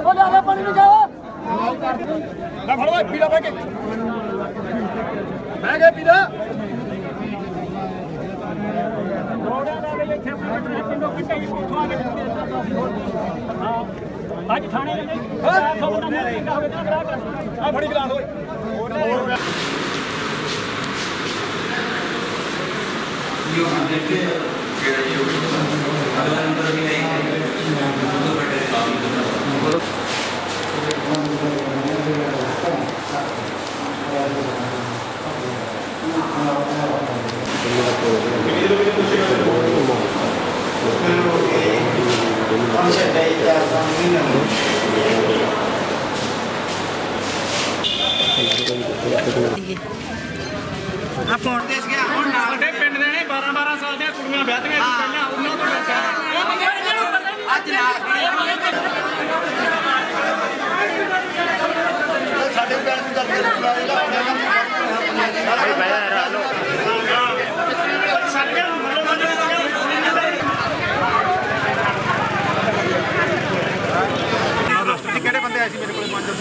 ਉਹ ਲੈ ਲੈ ਪਾਣੀ ਨਿਕਾਲ ਲੈ ਫੜ ਓਏ, ਪੀਲਾ ਬਹਿ ਕੇ। ਬਹਿ ਕੇ ਪੀਲਾ। ਅੱਜ ਥਾਣੇ ਦੇ ਆ ਫੜੀ ਗਲਾਸ ਓਏ ਸਾਡੇ ਪਿੰਡ ਦੇ ਨੇ 12 12 ਸਾਲ ਦੀਆਂ ਕੁੜੀਆਂ ਵਿਆਹਤੀਆਂ ਪਹਿਲਾਂ ਉਹਨਾਂ ਤੋਂ ਬੱਚਾ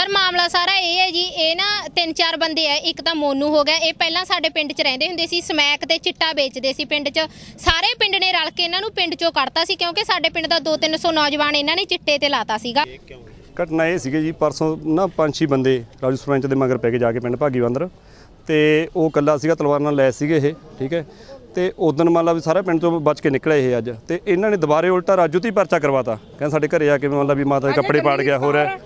ਸਰ ਮਾਮਲਾ ਸਾਰਾ ਇਹ ਹੈ ਜੀ ਇਹ ਨਾ ਤਿੰਨ ਚਾਰ ਬੰਦੇ ਆ ਇੱਕ ਤਾਂ ਮੋਨੂ ਹੋ ਗਿਆ। ਇਹ ਪਹਿਲਾਂ ਸਾਡੇ ਪਿੰਡ 'ਚ ਰਹਿੰਦੇ ਹੁੰਦੇ ਸੀ ਸਮੈਕ ਤੇ ਚਿੱਟਾ ਵੇਚਦੇ ਸੀ ਪਿੰਡ 'ਚ। ਸਾਰੇ ਪਿੰਡ ਨੇ ਰਲ ਕੇ ਇਹਨਾਂ ਨੂੰ ਪਿੰਡ 'ਚੋਂ ਕੱਢਤਾ ਸੀ ਕਿਉਂਕਿ ਸਾਡੇ ਪਿੰਡ ਦਾ 2-300 ਨੌਜਵਾਨ ਇਹਨਾਂ ਨੇ ਚਿੱਟੇ ਤੇ ਲਾਤਾ ਸੀਗਾ। ਘਟਨਾ ਇਹ ਸੀਗੇ ਜੀ ਪਰਸੋਂ ਨਾ ਪੰਜ ਛੇ ਬੰਦੇ ਰਾਜੂ ਸਰਪੰਚ ਦੇ ਮਗਰ ਪੈ ਕੇ ਜਾ ਕੇ ਪਿੰਡ ਭਾਗੀ ਬੰਦਰ। ਤੇ ਉਹ ਕੱਲਾ ਸੀਗਾ ਤਲਵਾਰ ਨਾਲ ਲੈ ਸੀਗੇ ਇਹ ਠੀਕ ਹੈ? ਤੇ ਉਦੋਂ ਮੰਨ ਲਾ ਵੀ ਸਾਰਾ ਪਿੰਡ ਤੋਂ ਬਚ ਕੇ ਨਿਕਲੇ ਇਹ ਅੱਜ। ਤੇ ਇਹਨਾਂ ਨੇ ਦੁਬਾਰੇ ਉਲਟਾ ਰਾਜੂ ਤੇ ਹੀ ਪਰਚਾ ਕਰਵਾਤਾ। ਕਹਿੰਦੇ ਸਾਡੇ ਘਰੇ ਆ ਕੇ ਮੰਨ ਲਾ ਵੀ ਮਾਤਾ ਦੇ ਕੱਪੜੇ ਪਾੜ ਗਿਆ ਹੋ। ਰਿਹਾ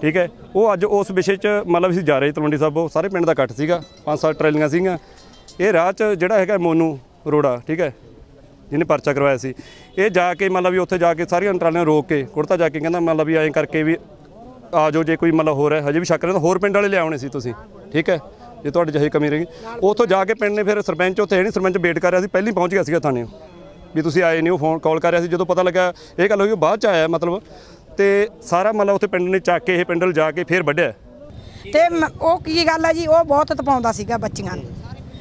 ਠੀਕ ਹੈ? ਉਹ ਅੱਜ ਉਸ ਵਿਸ਼ੇ 'ਚ ਮਤਲਬ ਅਸੀਂ ਜਾ ਰਹੇ ਤਲਵੰਡੀ ਸਾਹਿਬ ਸਾਰੇ ਪਿੰਡ ਦਾ ਇਕੱਠ ਸੀਗਾ, ਪੰਜ ਸੱਤ ਟਰੈਲੀਆਂ ਸੀਗੀਆਂ। ਇਹ ਰਾਹ 'ਚ ਜਿਹੜਾ ਹੈਗਾ ਮੋਨੂ ਰੋੜਾ, ਠੀਕ ਹੈ? ਜਿਹਨੇ ਪਰਚਾ ਕਰਵਾਇਆ ਸੀ। ਇਹ ਜਾ ਕੇ ਮਤਲਬ ਵੀ ਉੱਥੇ ਜਾ ਕੇ ਸਾਰੀਆਂ ਟਰਾਲੀਆਂ ਰੋਕ ਕੇ ਕੁੜਤਾ ਜਾ ਕੇ ਕਹਿੰਦਾ ਮੰਨ ਲਾ ਵੀ ਐਂ ਕਰਕੇ ਵੀ ਆ ਜਾਓ, ਜੇ ਕੋਈ ਮਤਲਬ ਹੋਰ ਹੈ, ਹਜੇ ਵੀ ਸ਼ੱਕ ਰਹਿੰਦਾ, ਹੋਰ ਪਿੰਡ ਵਾਲੇ ਲਿਆਉਣੇ ਸੀ ਤੁਸੀਂ, ਠੀਕ ਹੈ? ਜੇ ਤੁਹਾਡੇ ਜਿਹੀ ਕਮੀ ਰਹੀ। ਉੱਥੋਂ ਜਾ ਕੇ ਪਿੰਡ ਨੇ ਫਿਰ ਸਰਪੰਚ ਉੱਥੇ ਹੈ ਨਹੀਂ ਸਰਪੰਚ ਵੇਟ ਕਰ ਰਿਹਾ ਸੀ, ਪਹਿਲਾਂ ਹੀ ਪਹੁੰਚ ਗਿਆ ਸੀਗਾ ਥਾਣੇ। ਵੀ ਤੁਸੀਂ ਆਏ ਨਹੀਂ ਉਹ ਫੋਨ ਕਾਲ ਕਰ ਰਿਹਾ ਸੀ, ਜਦੋਂ ਪਤਾ ਲੱਗਾ, ਇਹ ਗੱਲ ਹੋਈ, ਉਹ ਬਾਅਦ ਚ ਆਇਆ ਮਤਲਬ। ਤੇ ਸਾਰਾ ਮੰਨ ਲਾ ਉੱਥੇ ਪਿੰਡ ਨੇ ਚੱਕ ਕੇ ਇਹ ਪਿੰਡ ਜਾ ਕੇ ਫਿਰ ਵੱਢਿਆ। ਤੇ ਮ- ਉਹ ਕੀ ਗੱਲ ਆ ਜੀ, ਉਹ ਬਹੁਤ ਤਪਾਉਂਦਾ ਸੀਗਾ ਬੱਚੀਆਂ ਨੂੰ।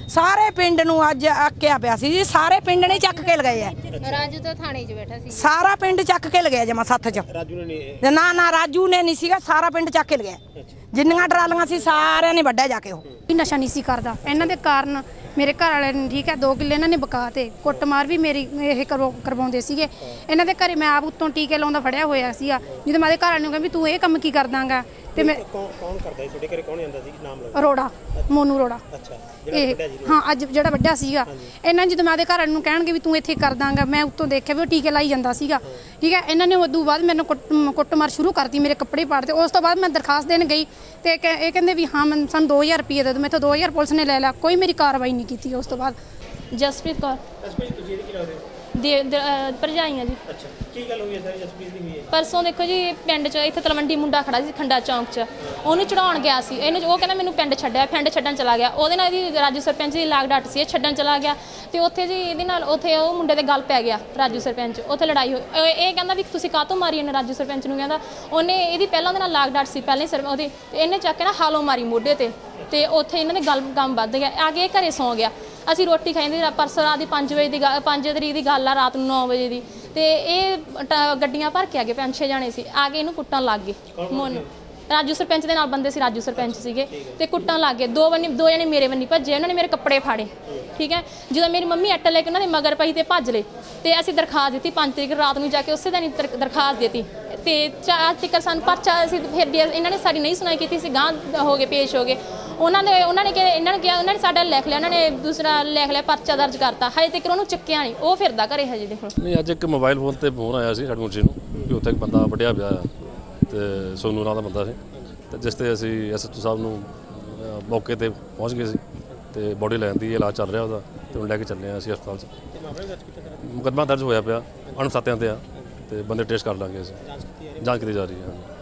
ਸਾਰੇ ਪਿੰਡ ਨੂੰ ਅੱਜ ਆਕਿਆ ਪਿਆ ਸੀ ਜੀ, ਸਾਰੇ ਪਿੰਡ ਨੇ ਚੱਕ ਕੇ ਲਗਾਏ ਆ। ਰਾਜੂ ਤਾਂ ਥਾਣੇ 'ਚ ਬੈਠਾ ਸੀ। ਸਾਰਾ ਪਿੰਡ ਚੱਕ ਕੇ ਲਗਾਇਆ ਜਮਾ ਸੱਥ ਚ। ਰਾਜੂ ਨੇ ਨਾ ਨਾ ਰਾਜੂ ਨੇ ਨਹੀਂ ਸੀਗਾ ਸਾਰਾ ਪਿੰਡ ਚੱਕ ਕੇ ਲਗਾਇਆ ਜਿੰਨੀਆਂ ਟਰਾਲੀਆਂ ਸੀ ਸਾਰਿਆਂ ਨੇ ਵੱਢਿਆ ਜਾ ਕੇ ਉਹ। ਵੀ ਨਸ਼ਾ ਨਹੀਂ ਸੀ ਕਰਦਾ। ਇਹਨਾਂ ਦੇ ਕਾਰਨ ਮੇਰੇ ਘਰ ਵਾਲੇ ਨੇ ਠੀਕ ਹੈ 2 ਕਿੱਲੇ ਇਹਨਾਂ ਨੇ ਬਕਾ ਤੇ ਕੁੱਟਮਾਰ ਵੀ ਮੇਰੀ ਇਹ ਕਰਵਾ- ਕਰਵਾਉਂਦੇ ਸੀਗੇ। ਇਹਨਾਂ ਦੇ ਘਰੇ ਮੈਂ ਆਪ ਉੱਤੋਂ ਟੀਕੇ ਲਾਉਂਦਾ ਫੜਿਆ ਹੋਇਆ ਸੀਗਾ। ਜਦੋਂ ਮੈਂ ਦੇ ਘਰ ਵਾਲੇ ਨੂੰ ਕਹਿੰਦਾ ਵੀ ਤੂੰ ਇਹ ਕੰਮ ਕੀ ਕਰਦਾਗਾ? ਤੇ ਮੈਂ ਕੌਣ ਕਰਦਾ ਸੀ? ਤੁਹਾਡੇ ਘਰੇ ਕੌਣ ਜਾਂਦਾ ਸੀ? ਨਾਮ ਲਓ। ਰੋੜਾ ਮੋਨੂ ਰੋੜਾ। ਅੱਛਾ ਇਹ ਹਾਂ ਅੱਜ ਜਿਹੜਾ ਵੱਡਾ ਸੀਗਾ। ਇਹਨਾਂ ਜਦੋਂ ਮੈਂ ਉਹਦੇ ਘਰ ਵਾਲੇ ਨੂੰ ਕਹਿਣਗੇ ਵੀ ਤੂੰ ਇੱਥੇ ਕਰ ਦਾਂਗਾ ਮੈਂ ਉੱਤੋਂ ਦੇਖਿਆ ਵੀ ਉਹ ਟੀਕੇ ਲਾਈ ਜਾਂਦਾ ਸੀਗਾ। ਠੀਕ ਹੈ ਇਹਨਾਂ ਨੇ ਉਦੋਂ ਬਾਅਦ ਮੈਨੂੰ ਕੁੱਟ- ਕੁੱਟਮਾਰ ਸ਼ੁਰੂ ਕਰਤੀ ਮੇਰੇ ਕੱਪੜੇ ਪਾੜਦੇ ਉਸ ਤੋਂ ਬਾਅਦ ਮੈਂ ਦਰਖਾਸਤ ਦੇਣ ਗਈ ਤੇ ਇਹ ਕਹਿੰਦੇ ਵੀ ਹਾਂ ਮੈਨੂੰ ਸਾਨੂੰ 2000 ਰੁਪਏ ਦੇ ਦਿਓ। ਮੈਥੋਂ 2000 ਪੁਲਿਸ ਨੇ ਲੈ ਲਿਆ ਕੋਈ ਮੇਰੀ ਕਾਰਵਾਈ ਨਹੀਂ ਕੀਤੀ ਉਸ ਤੋਂ ਬਾਅਦ। ਜਸਪ੍ਰੀਤ ਕੌਰ। ਜਸਪ੍ਰੀਤ ਤੁਸੀਂ ਇਹਦੀ ਕੀ ਲੱਗਦੇ ਹੋ ਦੇ ਦੇ- ਅਹ ਭਰਜਾਈਆਂ ਜੀ। ਅੱਛਾ ਕੀ ਗੱਲ ਹੋਈ ਹੈ ਸਾਰੀ? ਜਸਪ੍ਰੀਤ ਦੀ ਹੋਈ ਹੈ ਪਰਸੋਂ ਦੇਖੋ ਜੀ ਪਿੰਡ 'ਚ ਇੱਥੇ ਤਲਵੰਡੀ ਮੁੰਡਾ ਖੜਾ ਸੀ ਖੰਡਾ ਚੌਂਕ 'ਚ। ਉਹਨੂੰ ਚੜਾਉਣ ਗਿਆ ਸੀ। ਇਹਨੂੰ ਉਹ ਕਹਿੰਦਾ ਮੈਨੂੰ ਪਿੰਡ ਛੱਡਿਆ ਪਿੰਡ ਛੱਡਣ ਚਲਾ ਗਿਆ। ਉਹਦੇ ਨਾਲ ਇਹਦੀ ਰਾਜੂ ਸਰਪੰਚ ਦੀ ਲਾਗ ਡਾਟ ਸੀ ਇਹ ਛੱਡਣ ਚਲਾ ਗਿਆ। ਤੇ ਉੱਥੇ ਜੀ ਇਹਦੇ ਨਾਲ ਉੱਥੇ ਉਹ ਮੁੰਡੇ ਦੇ ਗੱਲ ਪੈ ਗਿਆ ਰਾਜੂ ਸਰਪੰਚ। ਉੱਥੇ ਲੜਾਈ ਹੋਈ। ਇਹ- ਇਹ ਕਹਿੰਦਾ ਵੀ ਤੁਸੀਂ ਕਾਹਤੋਂ ਮਾਰੀ ਇਹਨੇ ਰਾਜੂ ਸਰਪੰਚ ਨੂੰ ਕਹਿੰਦਾ? ਉਹਨੇ ਇਹਦੀ ਪਹਿਲਾਂ ਉਹਦੇ ਨਾਲ ਲਾਗ ਡਾਟ ਸੀ ਪਹਿਲਾਂ ਹੀ ਸਰ ਉਹਦੀ ਤੇ ਇਹਨੇ ਚੱਕ ਕੇ ਨਾ ਹਾਲੋ ਮਾਰੀ ਮੋਢੇ ਤੇ। ਤੇ ਉੱਥੇ ਇਹਨਾਂ ਦੇ ਗੱਲ ਕੰਮ ਵੱਧ ਗਿਆ। ਆ ਕੇ ਇਹ ਘਰੇ ਸੌਂ ਗਿਆ। ਅਸੀਂ ਰੋਟੀ ਖਾਂਦੇ ਰਾ- ਪਰਸੋਂ ਰਾਤ ਦੀ 5 ਵਜੇ ਦੀ 5 ਤਰੀਕ ਦੀ ਗੱਲ ਆ ਰਾਤ ਨੂੰ 9 ਵਜੇ ਦੀ। ਤੇ ਇਹ ਗੱਡੀਆਂ ਭਰ ਕੇ ਆ ਗਏ ਪੰਜ ਛੇ ਜਾਣੇ ਸੀ। ਆ ਕੇ ਇਹਨੂੰ ਕੁੱਟਣ ਲੱਗ ਗਏ। ਮੋਨ ਰਾਜੂ ਸਰਪੰਚ ਦੇ ਨਾਲ ਬੰਦੇ ਸੀ ਰਾਜੂ ਸਰਪੰਚ ਸੀਗੇ। ਤੇ ਕੁੱਟਣ ਲੱਗ ਗਏ। ਦੋ ਬੰਨੀ ਦੋ ਜਣੇ ਮੇਰੇ ਬੰਨੀ ਭੱਜੇ ਉਹਨਾਂ ਨੇ ਮੇਰੇ ਕੱਪੜੇ ਫਾੜੇ। ਠੀਕ ਹੈ ਜਦੋਂ ਮੇਰੀ ਮੰਮੀ ਅੱਟ ਲੈ ਕੇ ਉਹਨਾਂ ਦੇ ਮਗਰ ਪਈ ਤੇ ਭੱਜ ਲਏ। ਤੇ ਅਸੀਂ ਦਰਖਾਸਤ ਦਿੱਤੀ 5 ਤਰੀਕ ਰਾਤ ਨੂੰ ਜਾ ਕੇ ਉਸੇ ਦਿਨ ਦਰਖਾਸਤ ਦਿੱਤੀ। ਤੇ ਚਾਰ ਤੀਕਰ ਸਾਨੂੰ ਪਰਚਾ ਅਸੀਂ ਫਿਰ ਵੀ ਇਹਨਾਂ ਨੇ ਸਾਡੀ ਨਹੀਂ ਸੁਣਾਈ ਕੀਤੀ ਸੀ ਗਾਂ ਹੋ ਗਏ, ਪੇਸ਼ ਹੋ ਗਏ। ਉਹਨਾਂ ਨੇ ਉਹਨਾਂ ਨੇ ਕਿ ਇਹਨਾਂ ਨੇ ਕਿਹਾ ਉਹਨਾਂ ਨੇ ਸਾਡਾ ਲਿਖ ਲਿਆ, ਉਹਨਾਂ ਨੇ ਦੂਸਰਾ ਲਿਖ ਲਿਆ, ਪਰਚਾ ਦਰਜ ਕਰਤਾ। ਹਜੇ ਤੱਕ ਉਹਨੂੰ ਚੱਕਿਆ ਨਹੀਂ, ਉਹ ਫਿਰਦਾ ਘਰੇ ਹਜੇ ਦੇਖੋ। ਨਹੀਂ, ਅੱਜ ਇੱਕ ਮੋਬਾਈਲ ਫੋਨ ਤੇ ਫੋਨ ਆਇਆ ਸੀ ਸਾਡੇ ਨੂੰ ਕਿ ਉੱਥੇ ਇੱਕ ਬੰਦਾ ਵੱਢਿਆ ਪਿਆ ਤੇ ਸੋਨੂ ਨਾਂ ਦਾ ਬੰਦਾ ਸੀ। ਤੇ ਜਿਸ ਤੇ ਅਸੀਂ ਐਸਐਚਓ ਸਾਹਿਬ ਨੂੰ ਮੌਕੇ ਤੇ ਪਹੁੰਚ ਗਏ ਸੀ, ਤੇ ਬੋਡੀ ਲੈਣ ਦੀ ਇਲਾਜ ਚੱਲ ਰਿਹਾ ਉਹਦਾ, ਤੇ ਉਹਨੂੰ ਲੈ ਕੇ ਚੱਲੇ ਆ ਅਸੀਂ ਹਸਪਤਾਲ 'ਚ। ਮੁਕੱਦਮਾ ਦਰਜ ਹੋਇਆ ਪਿਆ ਅਣਸਤਿਆਂ ਤੇ ਆ। ਤੇ ਬੰਦੇ ਟੈਸਟ ਕਰ ਲਾਂਗੇ ਅਸੀਂ। ਜਾਂਚ ਕੀਤੀ ਜਾ ਰਹੀ ਹੈ।